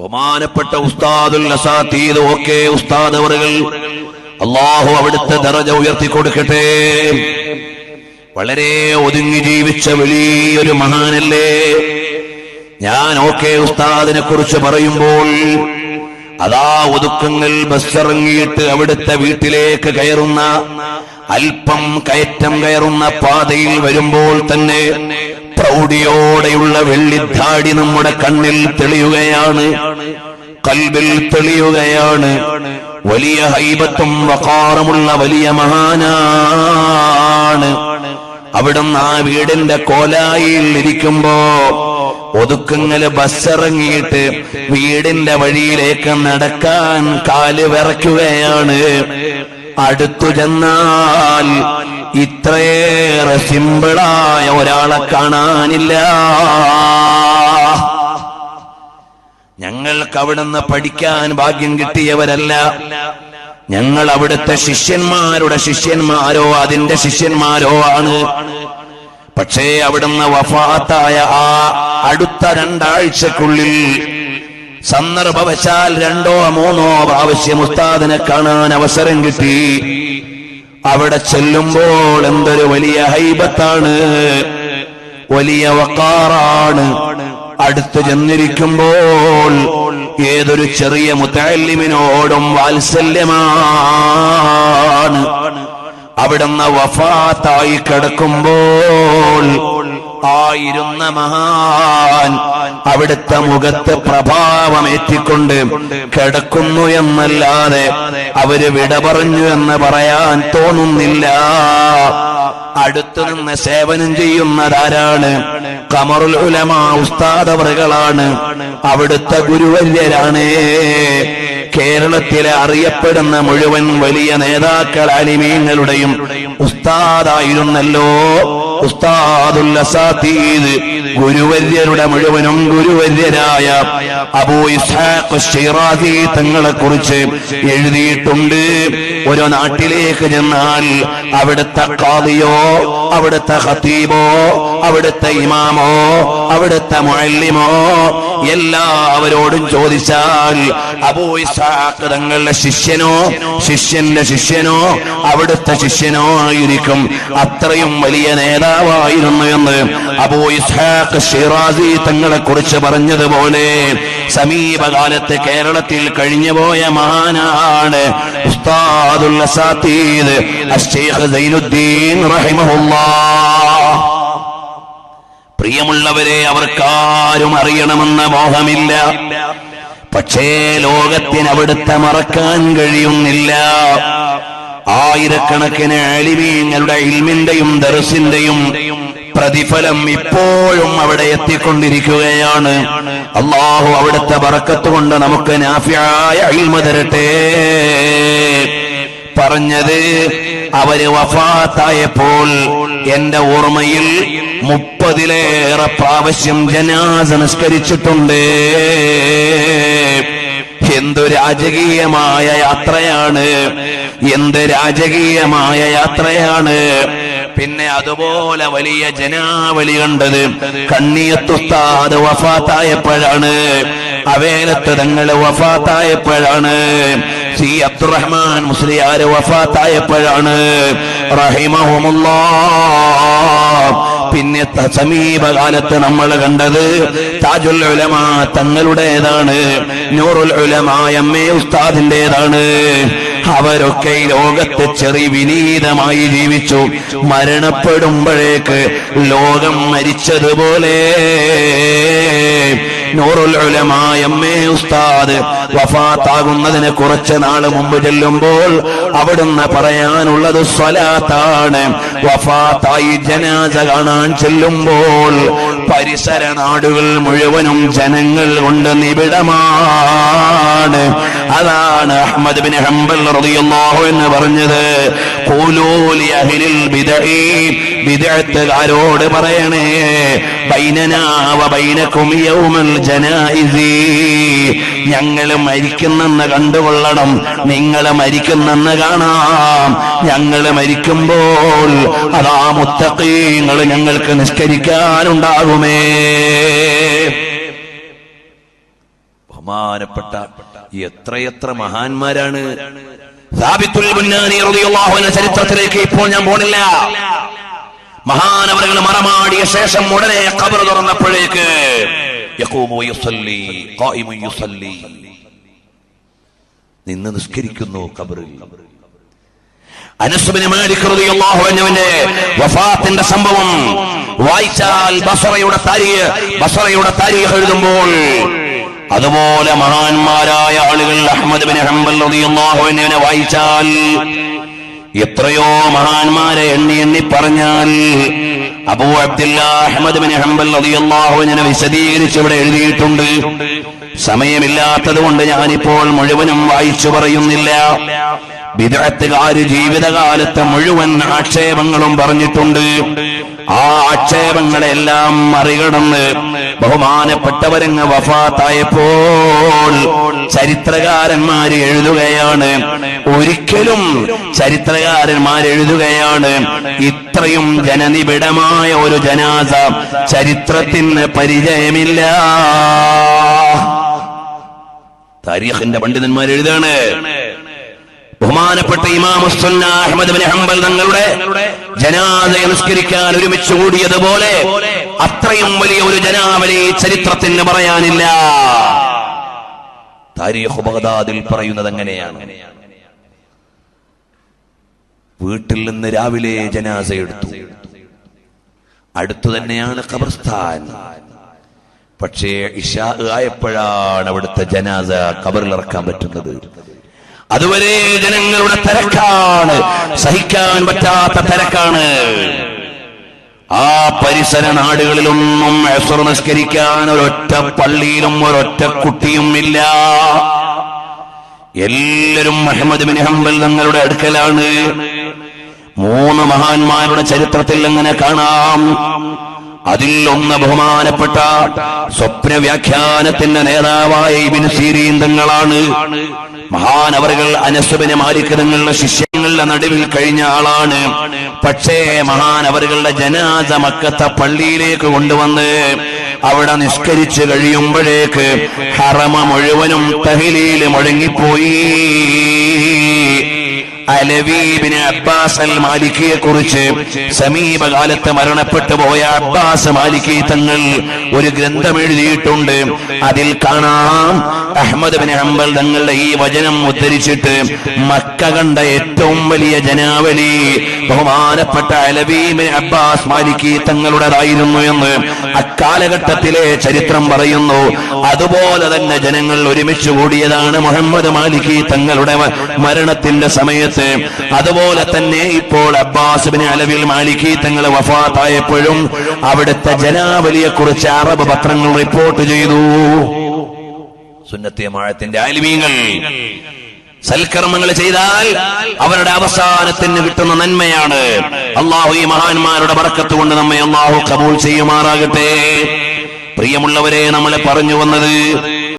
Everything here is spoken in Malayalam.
ബഹുമാനപ്പെട്ട ഉസ്താദുൽ ഓക്കെ ഉസ്താദ് അവറുകൾ അള്ളാഹു അവിടുത്തെ ദറജ ഉയർത്തി കൊടുക്കട്ടെ വളരെ ഒതുങ്ങി ജീവിച്ച വലിയൊരു മഹാനല്ലേ? ഞാൻ ഓക്കെ ഉസ്താദിനെ കുറിച്ച് പറയുമ്പോൾ അതാ ഒതുക്കങ്ങൾ ബസ്സിറങ്ങിയിട്ട് അവിടുത്തെ വീട്ടിലേക്ക് കയറുന്ന അല്പം കയറ്റം കയറുന്ന പാതയിൽ വരുമ്പോൾ തന്നെ പ്രൗഢിയോടെയുള്ള വെള്ളിത്താടി നമ്മുടെ കണ്ണിൽ തെളിയുകയാണ്. കൽബിൽ തെളിയുകയാണ്. വലിയ ഹൈബത്തും വക്കാറമുള്ള വലിയ മഹാനാണ്. അവിടുന്ന് ആ വീടിന്റെ കോലായിൽ ഇരിക്കുമ്പോ ഒതുക്കങ്ങൾ ബസ്സിറങ്ങിയിട്ട് വീടിന്റെ വഴിയിലേക്ക് നടക്കാൻ കാൽ വിറയ്ക്കുകയാണ്. അടുത്തു ചെന്നാൽ ഇത്രയേറെ സിമ്പിളായ ഒരാളെ കാണാനില്ല. ഞങ്ങൾക്ക് അവിടുന്ന് പഠിക്കാൻ ഭാഗ്യം കിട്ടിയവരല്ല. ഞങ്ങൾ അവിടുത്തെ ശിഷ്യന്മാരുടെ ശിഷ്യന്മാരോ അതിന്റെ ശിഷ്യന്മാരോ ആണ്. പക്ഷേ അവിടുന്ന് വഫാത്തായ ആ അടുത്ത രണ്ടാഴ്ചക്കുള്ളിൽ സന്ദർഭവശാൽ രണ്ടോ മൂന്നോ പ്രാവശ്യം ഉസ്താദിനെ കാണാൻ അവസരം കിട്ടി. അവിടെ ചെല്ലുമ്പോൾ എന്തൊരു വലിയ ഹൈബത്താണ്. വലിയ വക്കാറാണ്. അടുത്തു ചെന്നിരിക്കുമ്പോൾ ഏതൊരു ചെറിയ മുത്തല്ലിമിനോടും വാത്സല്യമാണ്. അവിടുന്ന് വഫാത്തായി കിടക്കുമ്പോൾ ആയിരുന്ന മഹാൻ അവിടുത്തെ മുഖത്ത് പ്രഭാവമേറ്റിക്കൊണ്ട് കിടക്കുന്നു എന്നല്ലാതെ അവർ വിട പറഞ്ഞു എന്ന് പറയാൻ തോന്നുന്നില്ല. അടുത്തു നിന്ന് സേവനം ചെയ്യുന്നതാരാണ്? കമറുൽ ഉലമ ഉസ്താദവറുകളാണ് അവിടുത്തെ ഗുരുവര്യരാണ്. കേരളത്തിലെ അറിയപ്പെടുന്ന മുഴുവൻ വലിയ നേതാക്കൾ അലിമീങ്ങളുടെയും ഉസ്താദായിരുന്നല്ലോ. ഉസ്താദുൽ അസാത്തീദ് ഗുരുവര്യരുടെ മുഴുവനും ഗുരുവര്യരായ അബൂ ഇസ്ഹാഖ് തങ്ങളെ കുറിച്ച് എഴുതിയിട്ടുണ്ട്. ഒരു നാട്ടിലേക്ക് ചെന്നാൽ അവിടുത്തെ കാതിയോ അവിടുത്തെ ഹത്തീബോ അവിടുത്തെ ഇമാമോ അവിടുത്തെ മുഅല്ലിമോ എല്ലാവരോടും ചോദിച്ചാൽ അബൂ തങ്ങളുടെ ശിഷ്യനോ ശിഷ്യന്റെ ശിഷ്യനോ അവിടുത്തെ ശിഷ്യനോ ആയിരിക്കും. അത്രയും വലിയ നേതാവായിരുന്നു എന്ന് അബൂ ഇസ്ഹാഖ് ഷിറാസി തങ്ങളെ കുറിച്ച് പറഞ്ഞതുപോലെ സമീപകാലത്ത് കേരളത്തിൽ കഴിഞ്ഞുപോയ മഹാനാണ് ഉസ്താദുൽ സൈനുദ്ദീൻ പ്രിയമുള്ളവരെ അവർക്കാരും അറിയണമെന്ന മോഹമില്ല. പക്ഷേ ലോകത്തിന് അവിടുത്തെ മറക്കാൻ കഴിയുന്നില്ല. ആയിരക്കണക്കിന് അലിമീങ്ങളുടെ ഇൽമിന്റെയും ദർസിന്റെയും പ്രതിഫലം ഇപ്പോഴും അവിടെ എത്തിക്കൊണ്ടിരിക്കുകയാണ്. അള്ളാഹു അവിടുത്തെ പറക്കത്ത് കൊണ്ട് നമുക്ക് നാഫിയായ അഴിമ തരട്ടെ. പറഞ്ഞത് അവർ വഫാത്തായപ്പോൾ എന്റെ ഓർമ്മയിൽ മുപ്പതിലേറെ പ്രാവശ്യം ജനാസ നിസ്കരിച്ചിട്ടുണ്ട്. എന്തു രാജകീയമായ യാത്രയാണ്. എന്ത് രാജകീയമായ യാത്രയാണ്. പിന്നെ അതുപോലെ വലിയ ജനാവലി കണ്ടത് കണ്ണിയത്തുസ്താദ് വഫാത്തായപ്പോഴാണ്. അവേലത്ത് തങ്ങൾ വഫാത്തായപ്പോഴാണ്. സി അബ്ദുറഹ്മാൻ മുസ്ലിയാര് വഫാത്തായപ്പോഴാണ്. പിന്നെ സമീപകാലത്ത് നമ്മൾ കണ്ടത് താജുൽ ഉലമ തങ്ങളുടേതാണ്. നൂറുൽ ഉലമ എം എ ഉസ്താദിന്റേതാണ്. അവരൊക്കെ ലോകത്തെ ലോകത്ത് ചെറിയ വിനീതമായി ജീവിച്ചു. മരണപ്പെടുമ്പോഴേക്ക് ലോകം മരിച്ചതുപോലെ. എ ഉസ്താദ് വഫാത്താകുന്നതിന് കുറച്ച് നാൾ മുമ്പ് ചെല്ലുമ്പോൾ അവിടുന്ന് പറയാനുള്ളത് സ്വലാത്താണ്. വഫാത്തായി ജനാസ കാണാൻ ചെല്ലുമ്പോൾ പരിസര നാടുകൾ മുഴുവനും ജനങ്ങൾ കൊണ്ട് നിബിഡമാണ് അതാണ് അഹമ്മദ് ബിൻ ഹംബൽ റളിയല്ലാഹു എന്ന് പറഞ്ഞത്. ഖൂലൂലി അഹ്ലിൽ ബിദഈ ബിദഅത്തുകാരോട് പറയണേ ബൈനനാ വ ബൈനകും യൗമൽ ജനായിസി ഞങ്ങൾ മരിക്കുന്നെന്ന് കണ്ടുകൊള്ളണം നിങ്ങൾ മരിക്കുന്നെന്ന് കാണാം. ഞങ്ങൾ മരിക്കുമ്പോൾ അതാ മുത്തഖീങ്ങൾ ഞങ്ങൾക്ക് നിഷ്കരിക്കാനുണ്ടാകുമേ ബഹുമാനപ്പെട്ട എത്രയെത്ര മഹാന്മാരാണ്? ചരിത്രത്തിലേക്ക് ഇപ്പോൾ ഞാൻ പോണില്ല. മഹാനവരങ്ങൾ മറമാടിയ ശേഷം ഉടനെ കബർ തുറന്നപ്പോഴേക്ക് നിന്ന് നിസ്കരിക്കുന്നു കബറിൽ വഫാത്തിന്റെ സംഭവം വായിച്ചാൽ ബസറയുടെ താരീഖ് ബസറയുടെ താരീഖ് എഴുതുമ്പോൾ അതുപോലെ മഹാന്മാരായ ആളുകൾ അഹമ്മദ് ബിൻ ഹംബൽ അൻഹുവിനെ വായിച്ചാൽ എത്രയോ മഹാന്മാരെ എണ്ണി എണ്ണി പറഞ്ഞാൽ Abu Abdullah Ahmad bin Hanbal അൻഹു വിശദീകരിച്ച് ഇവിടെ എഴുതിയിട്ടുണ്ട്. സമയമില്ലാത്തത് കൊണ്ട് ഞാനിപ്പോൾ മുഴുവനും വായിച്ചു പറയുന്നില്ല. വിദഗ്ധകാര് ജീവിതകാലത്ത് മുഴുവൻ ആക്ഷേപങ്ങളും പറഞ്ഞിട്ടുണ്ട്. ആ ആക്ഷേപങ്ങളെല്ലാം മറികടന്ന് ബഹുമാനപ്പെട്ടവരങ്ങ് വഫാത്തായപ്പോൾ ചരിത്രകാരന്മാർ എഴുതുകയാണ്. ഒരിക്കലും ചരിത്രകാരന്മാർ എഴുതുകയാണ് ഇത്രയും ജനനിബിഡമായ ഒരു ജനാസ ചരിത്രത്തിന് പരിചയമില്ല. താരീഖിന്റെ പണ്ഡിതന്മാർ എഴുതാണ് ബഹുമാനപ്പെട്ട ഇമാം സുന്ന അഹമ്മദ് ഹംബൽ തങ്ങളുടെ ജനാദയെ നിസ്കരിക്കാൻ ഒരുമിച്ച് കൂടിയതുപോലെ അത്രയും വലിയ ഒരു ജനാവലി ചരിത്രത്തിന് പറയാനില്ല. താരീഖ് ബഗ്ദാദിൽ പറയുന്നത് അങ്ങനെയാണ്. വീട്ടിൽ നിന്ന് രാവിലെ ജനാസ എടുത്തു. അടുത്തു തന്നെയാണ് ഖബർസ്ഥാൻ. പക്ഷേ ഇഷാ ആയപ്പോഴാണ് അവിടുത്തെ ജനാസ ഖബറിലിറക്കാൻ പറ്റുന്നത്. അതുവരെ ജനങ്ങളുടെ തിരക്കാണ്. സഹിക്കാൻ പറ്റാത്ത തിരക്കാണ്. ആ പരിസര നാടുകളിലൊന്നും അസുർ നിസ്കരിക്കാൻ ഒരൊറ്റ പള്ളിയിലും ഒരൊറ്റ കുട്ടിയും ഇല്ല. എല്ലാവരും അഹമ്മദ് ബിൻ ഹംബൽ തങ്ങളുടെ അടുക്കലാണ്. മൂന്ന് മഹാന്മാരുടെ ചരിത്രത്തിൽ എങ്ങനെ കാണാം? അതിൽ ഒന്ന് ബഹുമാനപ്പെട്ട സ്വപ്ന വ്യാഖ്യാനത്തിന്റെ നേതാവായ ഇബിൻ സീരീൻ തങ്ങളാണ്. മഹാനവറുകൾ അനസുബിന് മാലിക് തങ്ങളുടെ ശിഷ്യങ്ങളുടെ നടുവിൽ കഴിഞ്ഞ ആളാണ്. പക്ഷേ മഹാനവറുകളുടെ ജനാസ മക്കത്തെ പള്ളിയിലേക്ക് കൊണ്ടുവന്ന് അവിടെ നിഷ്കരിച്ചു കഴിയുമ്പോഴേക്ക് ഹറമ മുഴുവനും തഹിലിയിൽ മുഴങ്ങിപ്പോയി. അലവീബിന് അബ്ബാസ് അൽ മാലിക്കിയെ കുറിച്ച് സമീപകാലത്ത് മരണപ്പെട്ടു പോയ അബ്ബാസ് മാലിക്കി തങ്ങൾ ഒരു ഗ്രന്ഥം എഴുതിയിട്ടുണ്ട്. അതിൽ കാണാം അഹമ്മദ് ബിൻ ഹംബൽ തങ്ങളുടെ ഈ വചനം ഉദ്ധരിച്ചിട്ട് മക്ക കണ്ട ഏറ്റവും വലിയ ജനാവലി ബഹുമാനപ്പെട്ട അലവീബിൻ അബ്ബാസ് മാലിക്കി തങ്ങളുടേതായിരുന്നു എന്ന് അക്കാലഘട്ടത്തിലെ ചരിത്രം പറയുന്നു. അതുപോലെ തന്നെ ജനങ്ങൾ ഒരുമിച്ച് കൂടിയതാണ് മുഹമ്മദ് മാലിക്കി തങ്ങളുടെ മരണത്തിന്റെ സമയത്ത് അതുപോലെ തന്നെ ഇപ്പോൾ അബ്ബാസുബിനെ അലവിൽ മാലിക്കി തങ്ങൾ വഫാത്തായപ്പോഴും അവിടുത്തെ ജനാവലിയെ കുറിച്ച് അറബ് പത്രങ്ങൾ റിപ്പോർട്ട് ചെയ്തു. സുന്നത്തിയമാഴത്തിന്റെ ആലിമീങ്ങൾ സൽക്കർമ്മങ്ങൾ ചെയ്താൽ അവരുടെ അവസാനത്തിന് കിട്ടുന്ന നന്മയാണ്. അള്ളാഹു ഈ മഹാന്മാരുടെ ബർക്കത്ത് കൊണ്ട് നമ്മെ അള്ളാഹു കബൂൾ ചെയ്യുമാറാകട്ടെ. പ്രിയമുള്ളവരെ നമ്മളെ പറഞ്ഞു വന്നത്